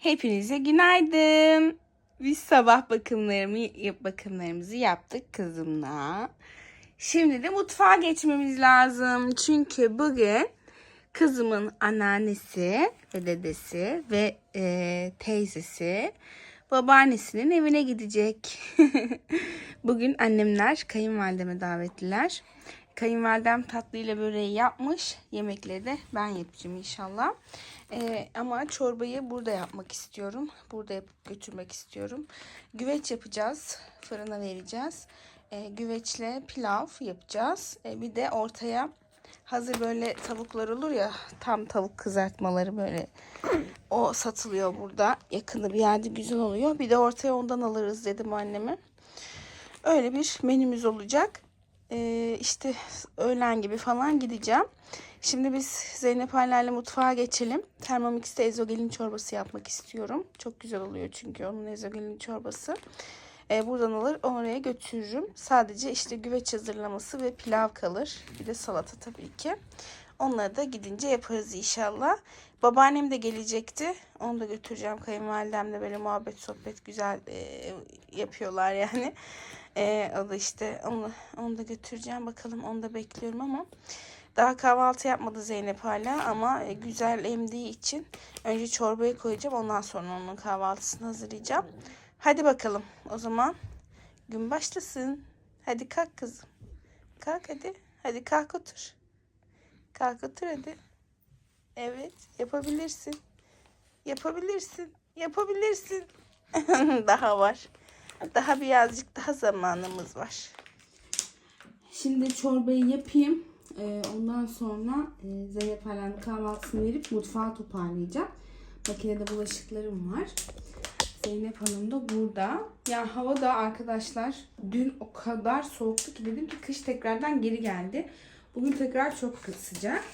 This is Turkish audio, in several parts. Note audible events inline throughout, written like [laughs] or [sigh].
Hepinize günaydın. Biz sabah bakımlarımı, bakımlarımızı yaptık kızımla. Şimdi de mutfağa geçmemiz lazım. Çünkü bugün kızımın anneannesi ve dedesi ve e, teyzesi babaannesinin evine gidecek. [laughs] bugün annemler kayınvalideme davetliler. Kayınvalidem tatlıyla böreği yapmış. Yemekleri de ben yapacağım inşallah. Ee, ama çorbayı burada yapmak istiyorum. Burada yapıp götürmek istiyorum. Güveç yapacağız. Fırına vereceğiz. Ee, güveçle pilav yapacağız. Ee, bir de ortaya hazır böyle tavuklar olur ya tam tavuk kızartmaları böyle o satılıyor burada. Yakında bir yerde güzel oluyor. Bir de ortaya ondan alırız dedim anneme. Öyle bir menümüz olacak. Ee, işte öğlen gibi falan gideceğim. Şimdi biz Zeynep Haller'le mutfağa geçelim. Thermomix'te ezogelin çorbası yapmak istiyorum. Çok güzel oluyor çünkü onun ezogelin çorbası. Ee, buradan alır oraya götürürüm. Sadece işte güveç hazırlaması ve pilav kalır. Bir de salata tabii ki. Onları da gidince yaparız inşallah. Babaannem de gelecekti. Onu da götüreceğim. Kayınvalidemle böyle muhabbet sohbet güzel e, yapıyorlar yani. E, o da işte onu, onu da götüreceğim. Bakalım onu da bekliyorum ama daha kahvaltı yapmadı Zeynep hala ama e, güzel emdiği için önce çorbayı koyacağım. Ondan sonra onun kahvaltısını hazırlayacağım. Hadi bakalım o zaman gün başlasın. Hadi kalk kızım. Kalk hadi. Hadi kalk otur. Kalk otur hadi. Evet yapabilirsin. Yapabilirsin. Yapabilirsin. [laughs] daha var. Daha birazcık daha zamanımız var. Şimdi çorbayı yapayım. Ee, ondan sonra e, Zeynep Alan'ın kahvaltısını verip mutfağı toparlayacağım. Makinede bulaşıklarım var. Zeynep Hanım da burada. Ya hava da arkadaşlar dün o kadar soğuktu ki dedim ki kış tekrardan geri geldi. Bugün tekrar çok sıcak.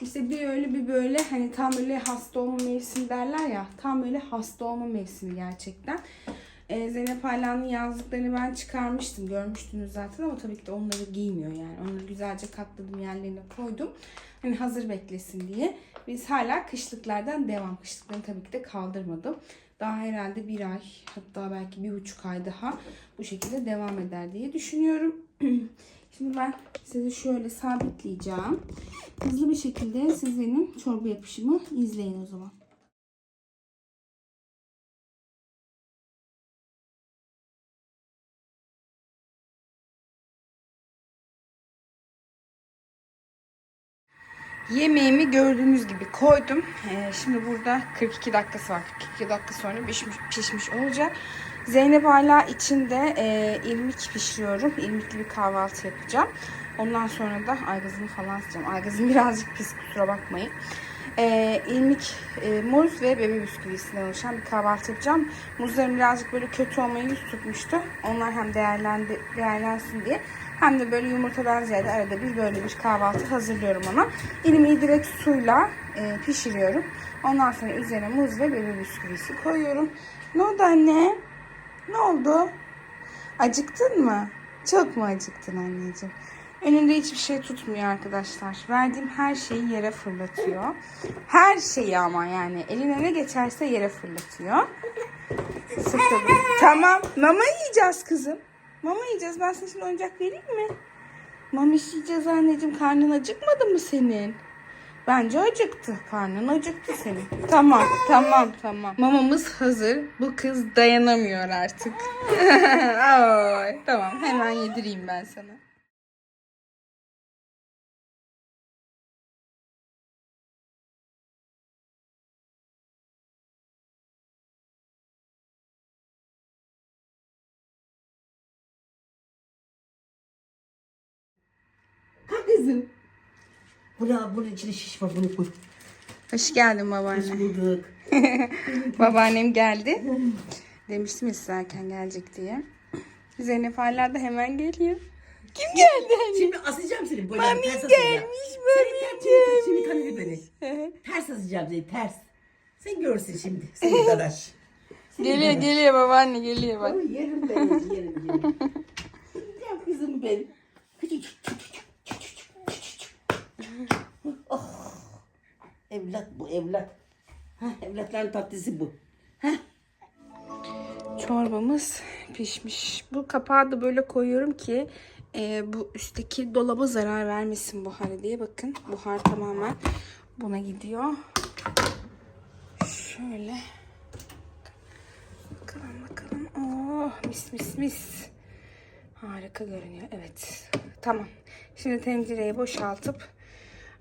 İşte bir öyle bir böyle hani tam öyle hasta olma mevsimi derler ya. Tam öyle hasta olma mevsimi gerçekten. Ee, Zeynep Alan'ın yazlıklarını ben çıkarmıştım. Görmüştünüz zaten ama tabii ki de onları giymiyor yani. Onları güzelce katladım yerlerine koydum. Hani hazır beklesin diye. Biz hala kışlıklardan devam. Kışlıklarını tabii ki de kaldırmadım. Daha herhalde bir ay hatta belki bir buçuk ay daha bu şekilde devam eder diye düşünüyorum. [clears throat] Şimdi ben sizi şöyle sabitleyeceğim. Hızlı bir şekilde siz benim çorba yapışımı izleyin o zaman. Yemeğimi gördüğünüz gibi koydum. Ee, şimdi burada 42 dakikası var. 42 dakika sonra pişmiş, pişmiş olacak. Zeynep hala içinde e, irmik pişiriyorum. İrmikli bir kahvaltı yapacağım. Ondan sonra da aygazını falan sileceğim. Aygazım [laughs] birazcık pis kusura bakmayın. E, irmik, e, muz ve bebe bisküvisinden oluşan bir kahvaltı yapacağım. Muzlarım birazcık böyle kötü olmayı yüz tutmuştu. Onlar hem değerlendi, değerlensin diye hem de böyle yumurtadan ziyade arada bir böyle bir kahvaltı hazırlıyorum ona. İrmiği direkt suyla e, pişiriyorum. Ondan sonra üzerine muz ve bebe bisküvisi koyuyorum. Ne oldu anne? Ne oldu? Acıktın mı? Çok mu acıktın anneciğim? Önünde hiçbir şey tutmuyor arkadaşlar. Verdiğim her şeyi yere fırlatıyor. Her şeyi ama yani eline ne geçerse yere fırlatıyor. Sıkıldım. Tamam. Mama yiyeceğiz kızım. Mama yiyeceğiz. Ben sana şimdi oyuncak vereyim mi? Mama yiyeceğiz anneciğim. Karnın acıkmadı mı senin? Bence acıktı. Karnın acıktı senin. Tamam, tamam, tamam. Mamamız hazır. Bu kız dayanamıyor artık. [laughs] Ay, tamam, hemen yedireyim ben sana. Kalk kızım. Buna, bunun içine şiş var bunu koy. Hoş geldin Hoş babaanne. bulduk. [laughs] Babaannem geldi. Demiştim ya size erken gelecek diye. Zeynep hala da hemen geliyor. Kim geldi anne? Şimdi asacağım seni böyle. Mami ters asacağım. gelmiş, Seni Mami ters, şimdi tanıdı beni. Ters asacağım seni ters. Sen görürsün şimdi. [laughs] Seni. Seni Geliyor geliyor babaanne geliyor bak. Yerim ben yerim yerim. Gel kızım benim. Küçücük, küçücük, küçücük, küçücük. Oh. Evlat bu evlat. Ha, evlatların tatlısı bu. Çorbamız pişmiş. Bu kapağı da böyle koyuyorum ki e, bu üstteki dolaba zarar vermesin buharı diye. Bakın buhar tamamen buna gidiyor. Şöyle. Bakalım bakalım. Oh mis mis mis. Harika görünüyor. Evet. Tamam. Şimdi tencereye boşaltıp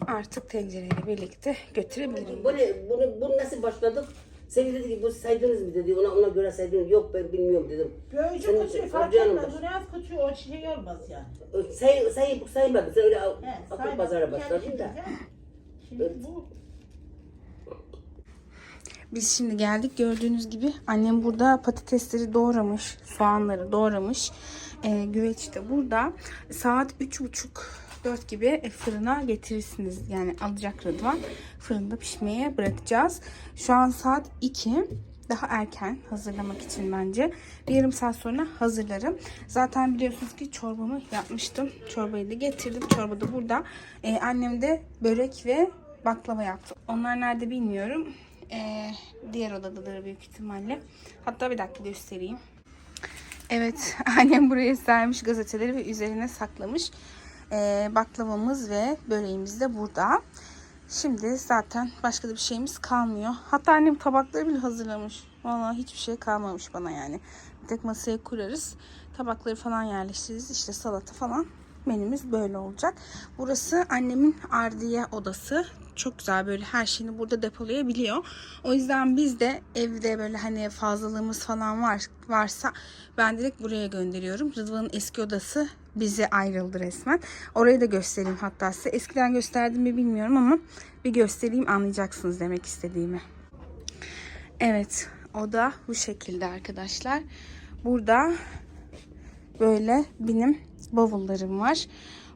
artık tencereyle birlikte götürebilirim. Bu ne? Bunu, bunu nasıl başladık? Sevgi dedi ki bu saydınız mı dedi. Ona ona göre saydım. Yok ben bilmiyorum dedim. Böylece Senin- kötü fark etmez. Biraz kötü o şey olmaz yani. Say, say, saymadı. Sen öyle He, akıl pazara başladın da. ya, Şimdi bu Biz şimdi geldik. Gördüğünüz gibi annem burada patatesleri doğramış, soğanları doğramış. Ee, güveç de burada. Saat üç buçuk dört gibi e, fırına getirirsiniz. Yani alacak Rıdvan. Fırında pişmeye bırakacağız. Şu an saat 2. Daha erken hazırlamak için bence. Bir yarım saat sonra hazırlarım. Zaten biliyorsunuz ki çorbamı yapmıştım. Çorbayı da getirdim. Çorba da burada. Ee, annem de börek ve baklava yaptı. Onlar nerede bilmiyorum. Ee, diğer odadadır büyük ihtimalle. Hatta bir dakika göstereyim. Evet, [laughs] annem buraya sermiş gazeteleri ve üzerine saklamış. Ee, baklavamız ve böreğimiz de burada. Şimdi zaten başka da bir şeyimiz kalmıyor. Hatta annem tabakları bile hazırlamış. Vallahi hiçbir şey kalmamış bana yani. Bir tek masaya kurarız. Tabakları falan yerleştiririz. İşte salata falan. Menümüz böyle olacak. Burası annemin ardiye odası. Çok güzel böyle her şeyini burada depolayabiliyor. O yüzden biz de evde böyle hani fazlalığımız falan var varsa ben direkt buraya gönderiyorum. Rıdvan'ın eski odası bize ayrıldı resmen. Orayı da göstereyim hatta size. Eskiden gösterdim mi bilmiyorum ama bir göstereyim anlayacaksınız demek istediğimi. Evet o da bu şekilde arkadaşlar. Burada böyle benim bavullarım var.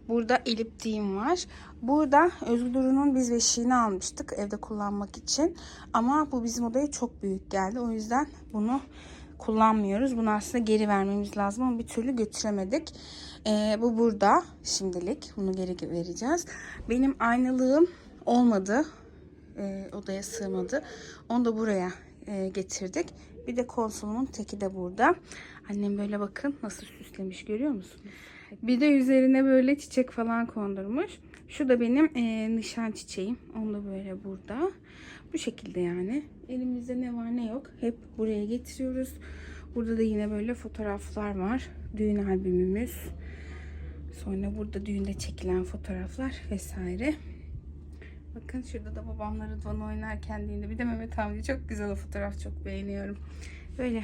Burada eliptiğim var. Burada Özgür Duru'nun biz beşiğini almıştık evde kullanmak için. Ama bu bizim odaya çok büyük geldi. O yüzden bunu kullanmıyoruz. Bunu aslında geri vermemiz lazım ama bir türlü götüremedik. Ee, bu burada şimdilik. Bunu geri vereceğiz. Benim aynalığım olmadı. Ee, odaya sığmadı. Onu da buraya e, getirdik. Bir de konsolumun teki de burada. Annem böyle bakın nasıl süslemiş görüyor musunuz? Bir de üzerine böyle çiçek falan kondurmuş. Şu da benim e, nişan çiçeğim. Onu da böyle burada. Bu şekilde yani. Elimizde ne var ne yok. Hep buraya getiriyoruz. Burada da yine böyle fotoğraflar var. Düğün albümümüz. Sonra burada düğünde çekilen fotoğraflar vesaire. Bakın şurada da babamla Rıdvan oynarken değil bir de Mehmet amca çok güzel o fotoğraf çok beğeniyorum. Böyle.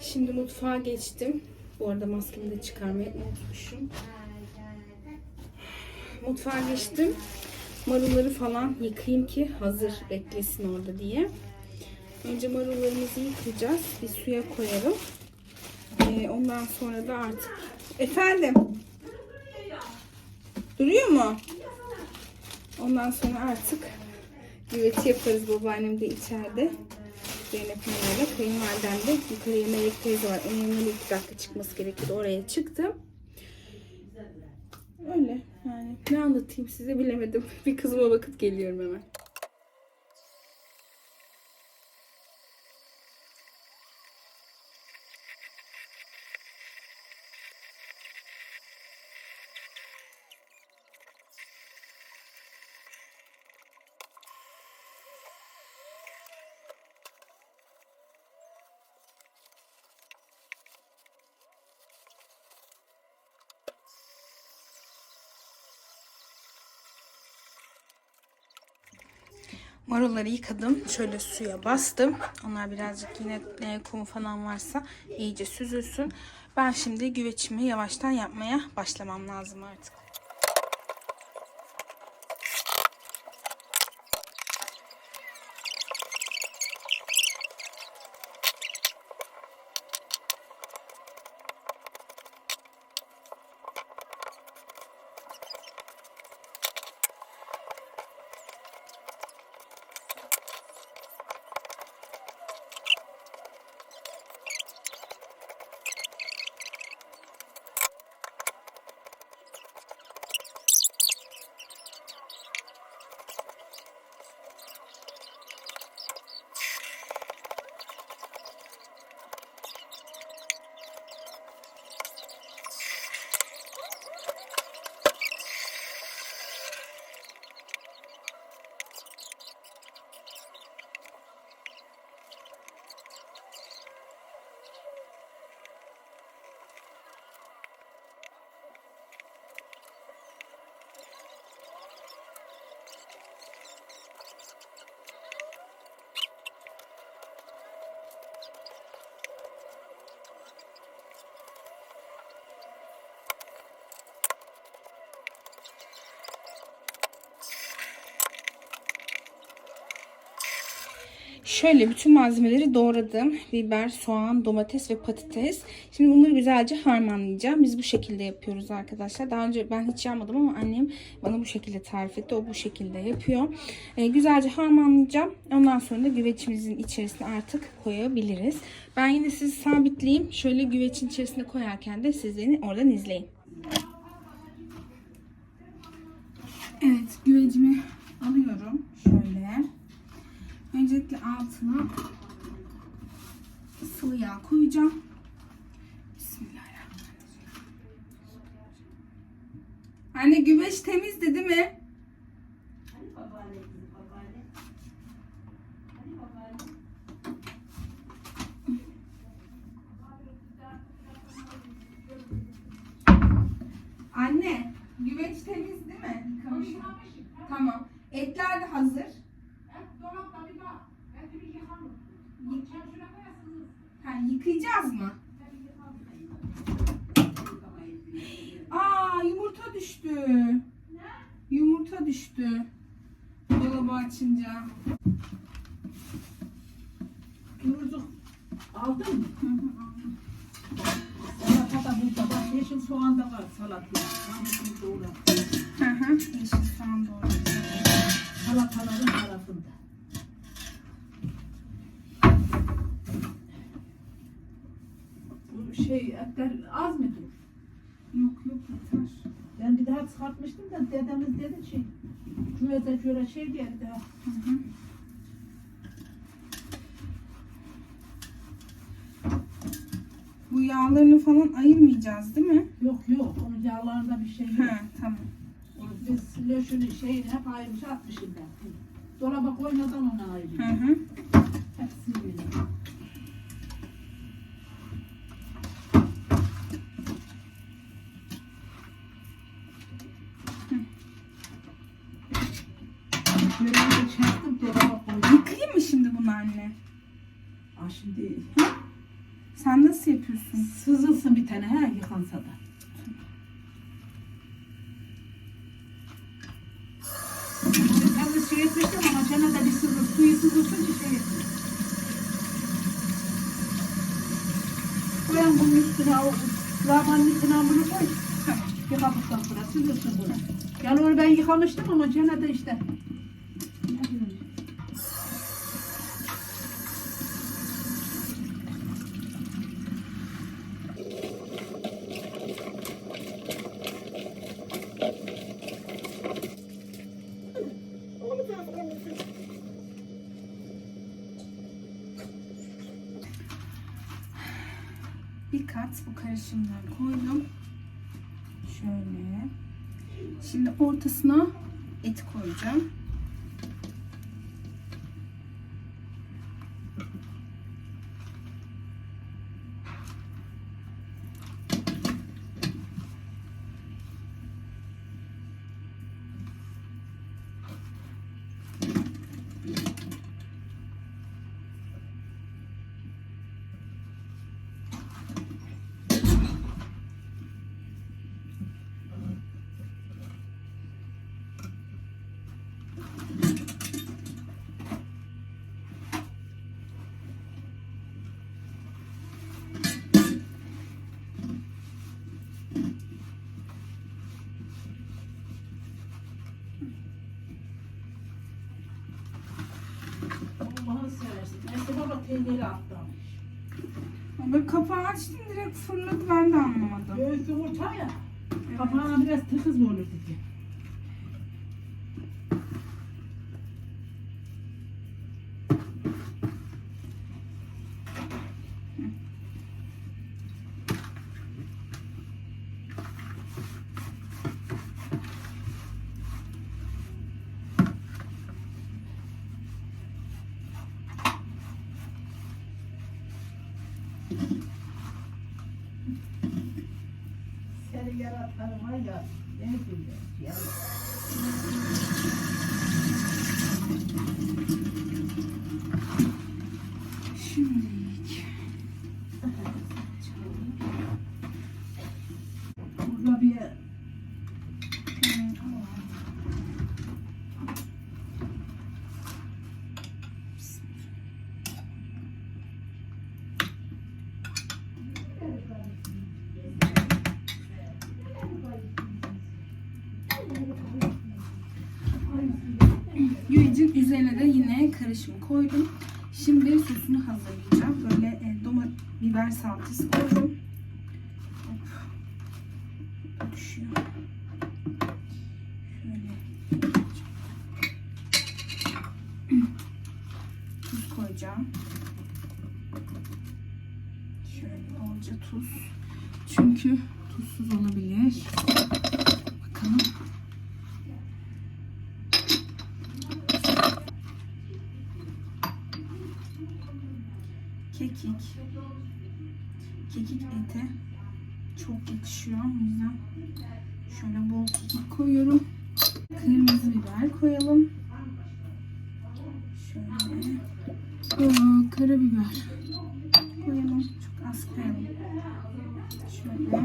Şimdi mutfağa geçtim. Bu arada maskemi de çıkarmayı unutmuşum. Mutfağa geçtim. Marulları falan yıkayayım ki hazır beklesin orada diye. Önce marullarımızı yıkayacağız. Bir suya koyalım. Ee, ondan sonra da artık... Efendim? Duruyor mu? Ondan sonra artık güveti yaparız. Babaannem de içeride. Zeynep Hanım'la kayınvalidem de yukarıya Melek teyze var. Onun yanına iki dakika çıkması gerekiyordu. Oraya çıktım. Öyle yani. Ne anlatayım size bilemedim. [laughs] Bir kızıma bakıp geliyorum hemen. Marulları yıkadım. Şöyle suya bastım. Onlar birazcık yine e, kumu falan varsa iyice süzülsün. Ben şimdi güveçimi yavaştan yapmaya başlamam lazım artık. Şöyle bütün malzemeleri doğradım. Biber, soğan, domates ve patates. Şimdi bunları güzelce harmanlayacağım. Biz bu şekilde yapıyoruz arkadaşlar. Daha önce ben hiç yapmadım ama annem bana bu şekilde tarif etti. O bu şekilde yapıyor. Ee, güzelce harmanlayacağım. Ondan sonra da güvecimizin içerisine artık koyabiliriz. Ben yine sizi sabitleyeyim. Şöyle güvecin içerisine koyarken de siz beni oradan izleyin. Evet güvecimi alıyorum. Şöyle. Öncelikle altına sıvı yağ koyacağım. Bismillahirrahmanirrahim. Anne güveç temizdi değil mi? Anne, güveç temiz değil mi? Yıkamışım. Tamam. Etler de hazır. Ha, yıkayacağız mı? Aa, yumurta düştü. Yumurta düştü. Dolabı açınca. Kıvırcık aldın mı? Hı hı, aldım. Salata da burada bak. Yeşil soğan da var salataya. Hangisini doğra. Hı hı, yeşil soğan doğrayacağım. Salataların tarafında. Bu şey etler az mı dur? Yok yok yeter. Ben bir daha çıkartmıştım da dedemiz dedi şey. Küvete göre şey geldi. Hı hı. Bu yağlarını falan ayırmayacağız değil mi? Yok yok onun yağlarında bir şey yok. Ha, tamam. Biz löşünü şeyini hep ayrmış atmışım ben. Dolaba koymadan onu Hı ayırıyor. hı. Hepsi böyle. Böyle bir çaktım dolaba koydum. Yıkayayım mı şimdi bunu anne? Aa şimdi Sen nasıl yapıyorsun? Sızılsın bir tane ha yıkansa da. Ben de şey etmiştim ama gene de bir sızıl, suyu sızılsın ki şey etmiş. Koyan bunun üstüne, o lavanın üstüne bunu koy. Tamam. Yıkadıktan sonra sızılsın bunu. Yani onu ben yıkamıştım ama gene de işte. Ne bileyim. Bir kat karışımdan koydum. Şöyle. Şimdi ortasına et koyacağım. Peyniri atlamış. Böyle kapağı açtım direkt fırladı ben de anlamadım. Göğüs yumurta ya. Kapağına biraz tıkız mı olur dedi. abiye Yücün üzerine de yine karışımı koydum. Şimdi sosunu hazırlayacağım. Böyle e, domates biber salçası koydum. Kekik. Kekik ete çok yakışıyor. O yüzden şöyle bol kekik koyuyorum. Kırmızı biber koyalım. Şöyle. Aa, karabiber koyalım. Çok az koyalım. Şöyle.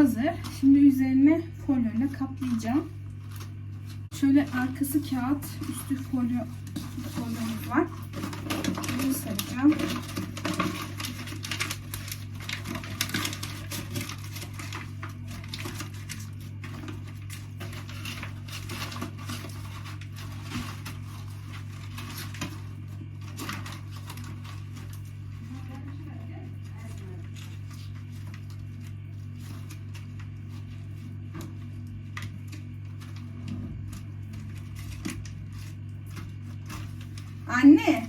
Hazır. Şimdi üzerine folyoyla kaplayacağım. Şöyle arkası kağıt, üstü folyo folyomuz var. Bunu saracağım. Anne,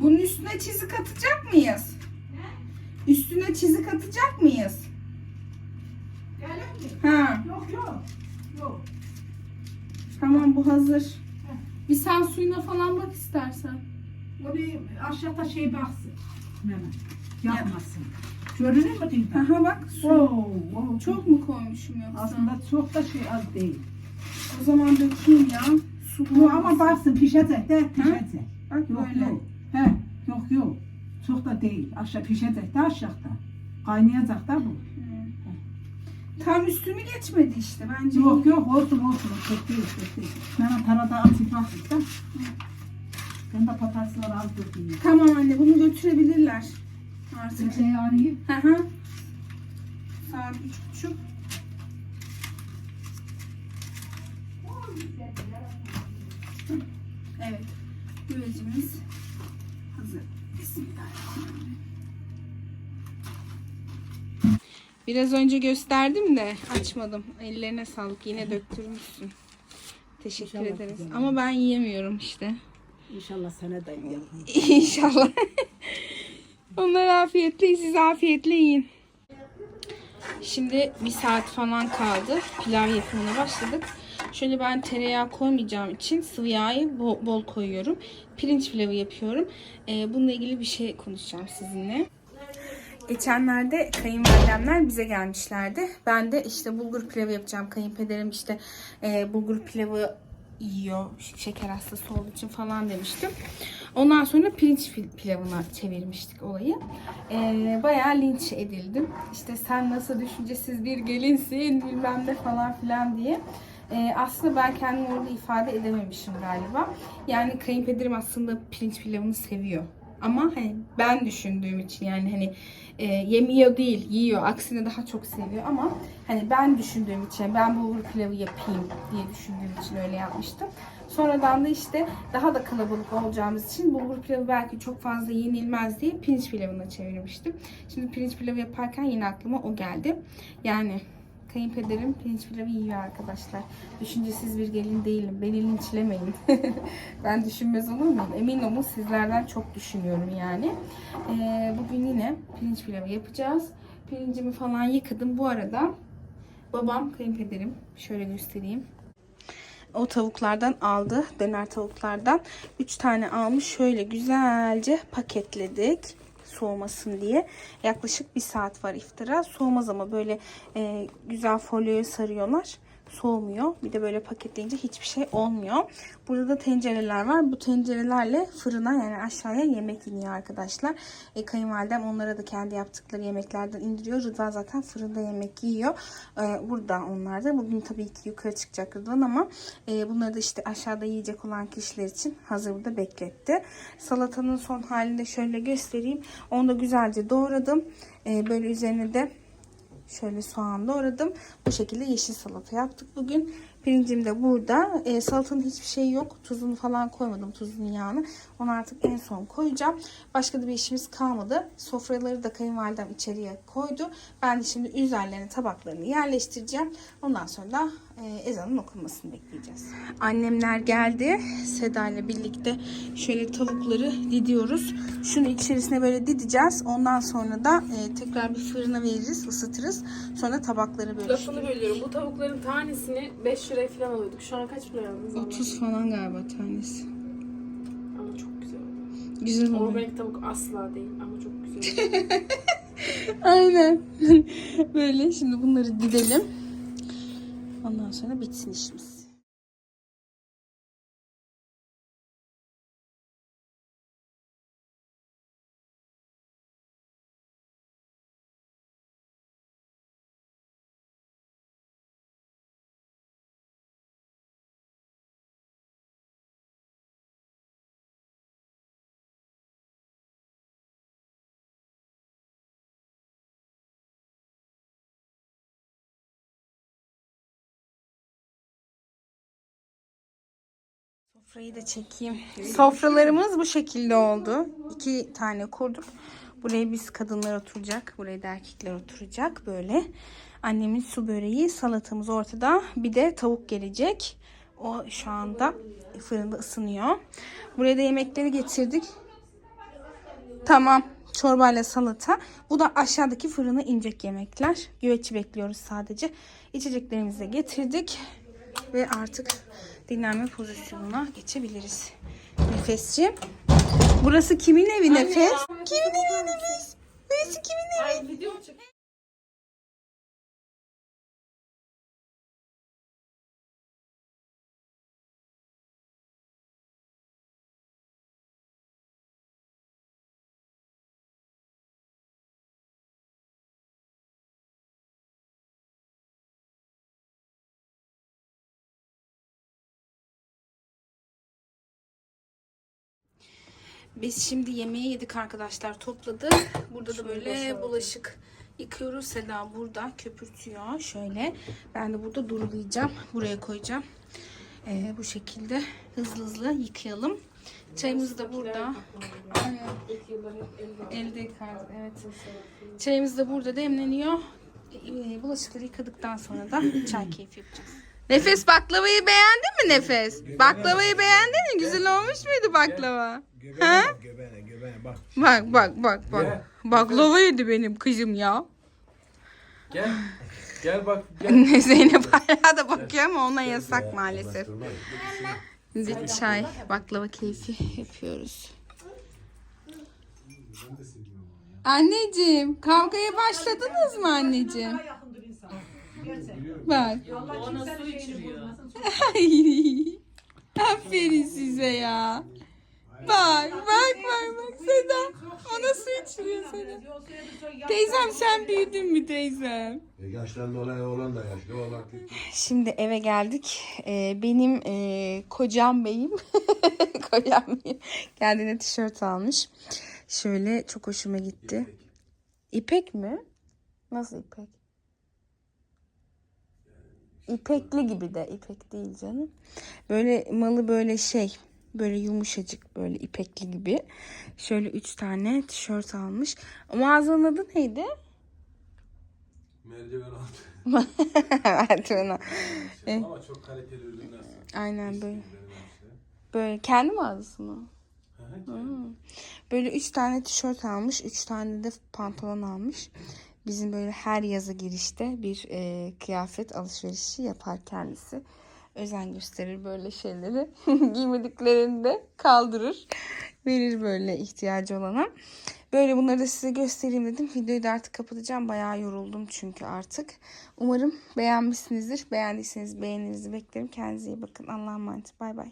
bunun üstüne çizik atacak mıyız? Üstüne çizik atacak mıyız? Ha, Yok yok. Yok. tamam bu hazır. Bir sen suyuna falan bak istersen. O bir aşağıda şey baksın. Mehmet. Yapmasın. Görünür mü değil mi? Aha bak su. Oo, oo. Çok mu koymuşum yoksa? Aslında çok da şey az değil. O zaman dökeyim ya. Su Yok ama baksın pişecek de pişecek. Bak Yok böyle. yok. He yok yok. Çok da değil. Aşağı pişecek de aşağıda. Kaynayacak da bu. Tam üstünü geçmedi işte bence. Yok yok olsun olsun. Çok değil çok değil. Ben tarada azıcık baktık da. Ben de patatesleri az dökeyim. Tamam anne bunu götürebilirler. Artık. Şey arayayım. Hı hı. Saat üç buçuk. Evet. Güvecimiz hazır. Bismillahirrahmanirrahim. Biraz önce gösterdim de açmadım. Ellerine sağlık. Yine döktürmüşsün. Teşekkür İnşallah ederiz. güzel Ama ben yiyemiyorum işte. İnşallah sana da iyi. İnşallah. [laughs] Onlar afiyetle, siz afiyetle yiyin. Şimdi bir saat falan kaldı. Pilav yapımına başladık. Şöyle ben tereyağı koymayacağım için sıvı yağı bol, bol koyuyorum. Pirinç pilavı yapıyorum. Ee, bununla ilgili bir şey konuşacağım sizinle. Geçenlerde kayınvalidemler bize gelmişlerdi. Ben de işte bulgur pilavı yapacağım. Kayınpederim işte e, bulgur pilavı yiyor. Şeker hastası olduğu için falan demiştim. Ondan sonra pirinç pil- pilavına çevirmiştik olayı. E, bayağı linç edildim. İşte sen nasıl düşüncesiz bir gelinsin bilmem ne falan filan diye. E, aslında ben kendimi orada ifade edememişim galiba. Yani kayınpederim aslında pirinç pilavını seviyor. Ama hani ben düşündüğüm için yani hani e, yemiyor değil yiyor aksine daha çok seviyor ama hani ben düşündüğüm için ben bulgur pilavı yapayım diye düşündüğüm için öyle yapmıştım. Sonradan da işte daha da kalabalık olacağımız için bulgur pilavı belki çok fazla yenilmez diye pirinç pilavına çevirmiştim. Şimdi pirinç pilavı yaparken yine aklıma o geldi. Yani kayınpederim pirinç pilavı yiyor arkadaşlar. Düşüncesiz bir gelin değilim. Beni linçlemeyin. [laughs] ben düşünmez olur muyum? Emin olun sizlerden çok düşünüyorum yani. Ee, bugün yine pirinç pilavı yapacağız. Pirincimi falan yıkadım. Bu arada babam, kayınpederim şöyle göstereyim. o tavuklardan aldı. Döner tavuklardan. 3 tane almış. Şöyle güzelce paketledik soğumasın diye. Yaklaşık bir saat var iftara. Soğumaz ama böyle e, güzel folyoya sarıyorlar. Soğumuyor. Bir de böyle paketleyince hiçbir şey olmuyor. Burada da tencereler var. Bu tencerelerle fırına yani aşağıya yemek iniyor arkadaşlar. E, kayınvalidem onlara da kendi yaptıkları yemeklerden indiriyor. Rıdvan zaten fırında yemek yiyor. E, burada onlar da. Bugün tabii ki yukarı çıkacak Rıdvan ama e, bunları da işte aşağıda yiyecek olan kişiler için hazır burada bekletti. Salatanın son halini de şöyle göstereyim. Onu da güzelce doğradım. E, böyle üzerine de Şöyle soğan doğradım. Bu şekilde yeşil salata yaptık bugün. Pirincim de burada. E, salatanın hiçbir şeyi yok. Tuzunu falan koymadım. Tuzunu yağını. Onu artık en son koyacağım. Başka da bir işimiz kalmadı. Sofraları da kayınvalidem içeriye koydu. Ben de şimdi üzerlerine tabaklarını yerleştireceğim. Ondan sonra da ezanın okunmasını bekleyeceğiz. Annemler geldi. Seda ile birlikte şöyle tavukları didiyoruz. Şunu içerisine böyle dideceğiz. Ondan sonra da e, tekrar bir fırına veririz, ısıtırız. Sonra tabakları böyle Lafını bölüyorum. Bu tavukların tanesini 5 liraya falan alıyorduk. Şu an kaç liraya aldınız? Allah 30 falan galiba tanesi. Ama çok güzel oldu. Güzel oluyor. Organik tavuk asla değil ama çok güzel oldu. [laughs] Aynen. [laughs] Böyle şimdi bunları didelim. Ondan sonra bitsin işimiz. Sofrayı da çekeyim. Sofralarımız bu şekilde oldu. İki tane kurduk. Buraya biz kadınlar oturacak. Buraya da erkekler oturacak. Böyle. Annemin su böreği, salatamız ortada. Bir de tavuk gelecek. O şu anda fırında ısınıyor. Buraya da yemekleri getirdik. Tamam. Çorbayla salata. Bu da aşağıdaki fırına inecek yemekler. Güveçi bekliyoruz sadece. İçeceklerimizi de getirdik. Ve artık dinlenme pozisyonuna geçebiliriz. Nefesciğim. Burası kimin evi Nefes? Kimin evi Nefes? Burası kimin evi? Ay video çek? Biz şimdi yemeği yedik arkadaşlar topladık. Burada da böyle bulaşık yıkıyoruz. Seda burada köpürtüyor şöyle. Ben de burada durulayacağım. Buraya koyacağım. Ee, bu şekilde hızlı hızlı yıkayalım. Çayımız da burada. Elde yıkardık evet. Çayımız da burada demleniyor. Ee, Bulaşıkları yıkadıktan sonra da çay keyfi yapacağız. Nefes baklavayı beğendin mi Nefes? Baklavayı beğendin mi? Güzel olmuş muydu baklava? Göbene bak, göbene, göbene bak. Bak bak bak bak. Baklava yedi benim kızım ya. Gel. Gel bak. Gel. [laughs] Zeynep hala da bakıyor ama ona yasak maalesef. Şimdi çay, baklava keyfi yapıyoruz. Anneciğim, kavgaya başladınız mı anneciğim? Bak. Ay, aferin size ya. Bak, bak, bak, bak Seda. Ona su içiriyor Seda. Teyzem sen büyüdün mü teyzem? E, Yaşlandı olan olan da yaşlı olan. Şimdi eve geldik. Ee, benim e, kocam beyim, [laughs] kocam beyim kendine tişört almış. Şöyle çok hoşuma gitti. İpek mi? Nasıl ipek? İpekli gibi de ipek değil canım. Böyle malı böyle şey böyle yumuşacık böyle ipekli gibi. Şöyle üç tane tişört almış. Mağazanın adı neydi? Merdiven altı. [laughs] evet ona. Ama çok kaliteli ürünler. Aynen böyle. Böyle kendi mağazası mı? Hmm. Böyle üç tane tişört almış, üç tane de pantolon almış. Bizim böyle her yaza girişte bir e, kıyafet alışverişi yapar kendisi. özen gösterir böyle şeyleri. [laughs] Giymediklerini de kaldırır. Verir böyle ihtiyacı olana. Böyle bunları da size göstereyim dedim. Videoyu da artık kapatacağım. Bayağı yoruldum çünkü artık. Umarım beğenmişsinizdir. Beğendiyseniz beğeninizi beklerim. Kendinize iyi bakın. Allah'a emanet. Bay bay.